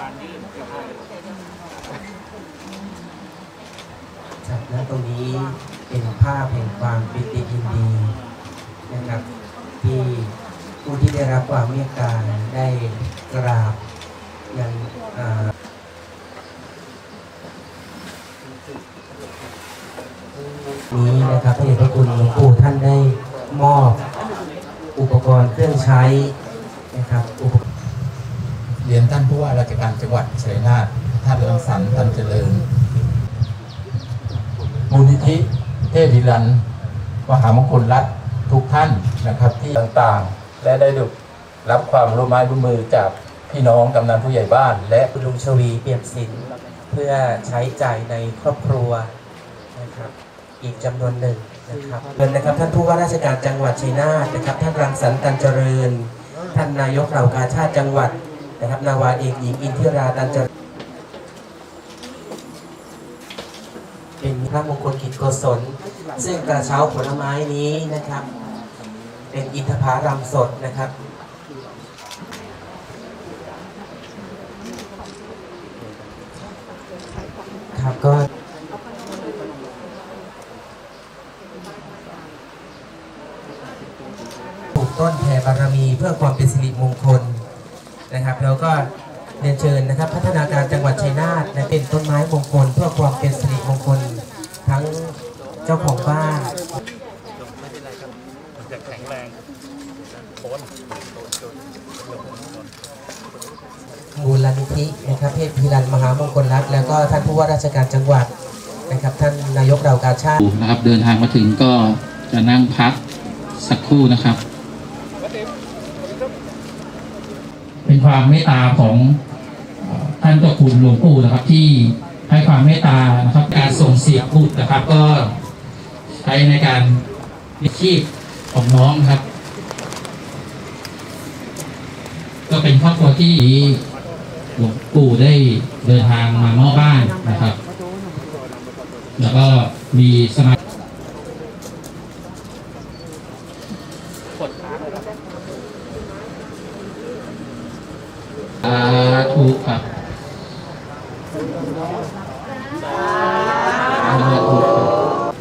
จากนั้นตรงนี้เป็นภาพแห่งความปิติยินดีนะครับที่ผู้ที่ได้รับความเมตตาได้กราบยังอ่านี้นะครับที่พระคุณหลวงปู่ท่านได้มอบอุปกรณ์เครื่องใช้นะครับอุป เรียนท่านผู้ว่าราชการจังหวัดชัยนาทท่านรืองสันตันเจริญมูลนิธิเทพวิรันมหามงคลรัฐทุกท่านนะครับที่ต่างๆ และได้รับความร่วมไม้ร่วมมือจากพี่น้องกำนันผู้ใหญ่บ้าน และคุณลุงชวีเปี่ยมสินเพื่อใช้จ่ายในครอบครัวนะครับอีกจำนวนหนึ่งนะครับเงินนะครับท่านผู้ว่าราชการจังหวัดชัยนาทนะครับท่านรังสรรค์ตันเจริญ ท่านนายกเหล่ากาชาติจังหวัด นะครับนาวาเอกหญิงอินทิราตันจรเป็นพระมงคลกิจโกศล ซึ่งกระเช้าผลไม้นี้นะครับ เป็นอินทผาลัมสดนะครับครับก็ปลูกต้นแผ่บารมีเพื่อความเป็นสิริมงคลนะครับ แล้ว ก็เรียนเชิญนะครับ พัฒนาการจังหวัดชัยนาทนะเป็นต้นไม้มงคล เพื่อความเป็นสิริมงคลทั้งเจ้าของบ้านจะแข็งแรงโคนมูลนิธินะครับเทพพิรันมหามงคลรัตน์แล้วก็ท่านผู้ว่าราชการจังหวัดนะครับ ท่านนายกเรากาชาตินะครับ เดินทางมาถึงก็จะนั่งพักสักครู่นะครับ เป็น ความเมตตาของท่านเจ้าคุณหลวงปู่นะครับ ที่ให้ความเมตตานะครับ การส่งเสียบุตรนะครับ ก็ใช้ในการเลี้ยงชีพของน้องครับ ก็เป็นครอบครัวที่หลวงปู่ได้เดินทางมามอบบ้านนะครับ แล้วก็มีสมาสาธุครับสาธุครับ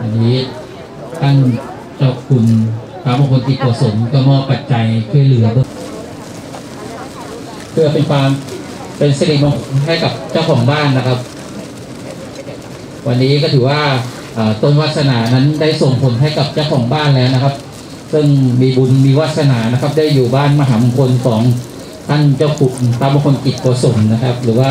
อันนี้ท่านเจ้าคุณ พระมงคลกิจโกศลก็มอบปัจจัยช่วยเหลือ เพื่อเป็นความเป็นสิริมงคลให้กับเจ้าของบ้านนะครับ วันนี้ก็ถือว่าต้นวาสนานั้นได้ส่งผลให้กับเจ้าของบ้านแล้วนะครับ ซึ่งมีบุญมีวาสนานะครับ ได้อยู่บ้านมหามงคลของท่านเจ้าขุนพระมงคลกิจโกศลนะครับ หรือว่า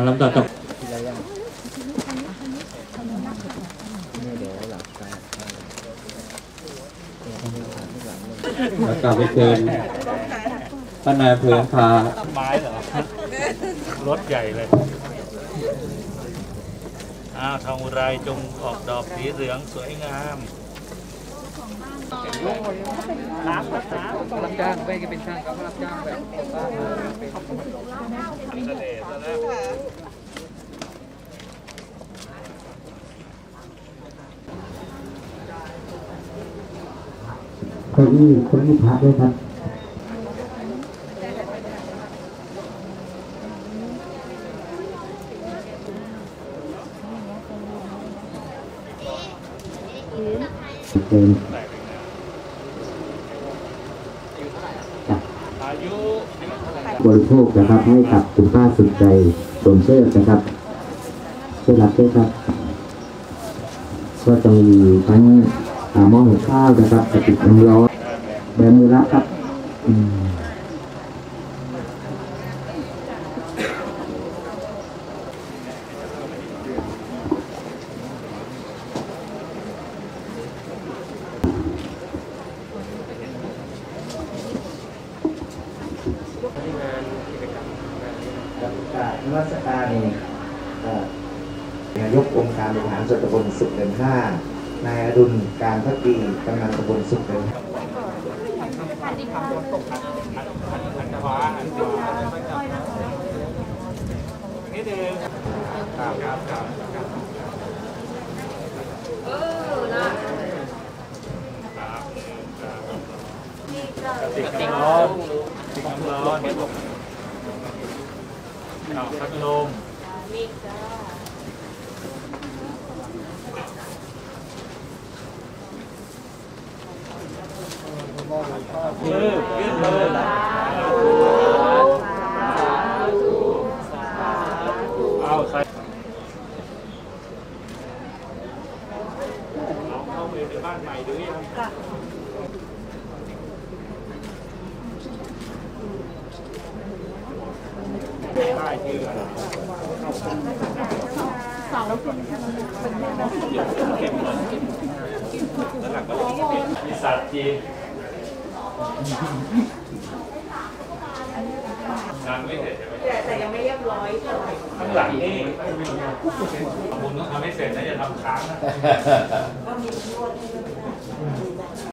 งลำดับต่อแล้วก็ไปเชิญท่านนายอำเภอพาไม้เหรอ รถใหญ่เลย อ้าวทองอุไรจงออกดอกสีเหลืองสวยงาม รับจ้างไม่ก็เป็นช่างก็รับจ้างแบบบ้านเป็นเสน่ห์ซะแล้วเก้าอี้เก้าอี้พักด้วยครับ เป็นอายุบริโภคนะครับให้กับคุณป้าสุดใจสมเชื่อนะครับเชิญรับด้วยครับก็จะมีทั้งหม้อหุงข้าวนะครับกระติกน้ำร้อนแบมือละครับ อืม มัสการเอ่อนายกองค์การบริหารส่วนตำบลสุขเดือนห้านายอดุลการพักดีกำนันตำบลสุขเดือนห้าติดติดร้อนติดน้ำร้อน เอาพัดลมมือยื่นมือเอาใส่เอาเข้าไปในบ้านใหม่ดูยังออะไรมี สัตว์จีนงานไม่เสร็จใช่ไหมแต่ยังไม่เรียบร้อยข้างหลังนี่บุญต้องทำให้เสร็จนะอย่าทำค้างนะ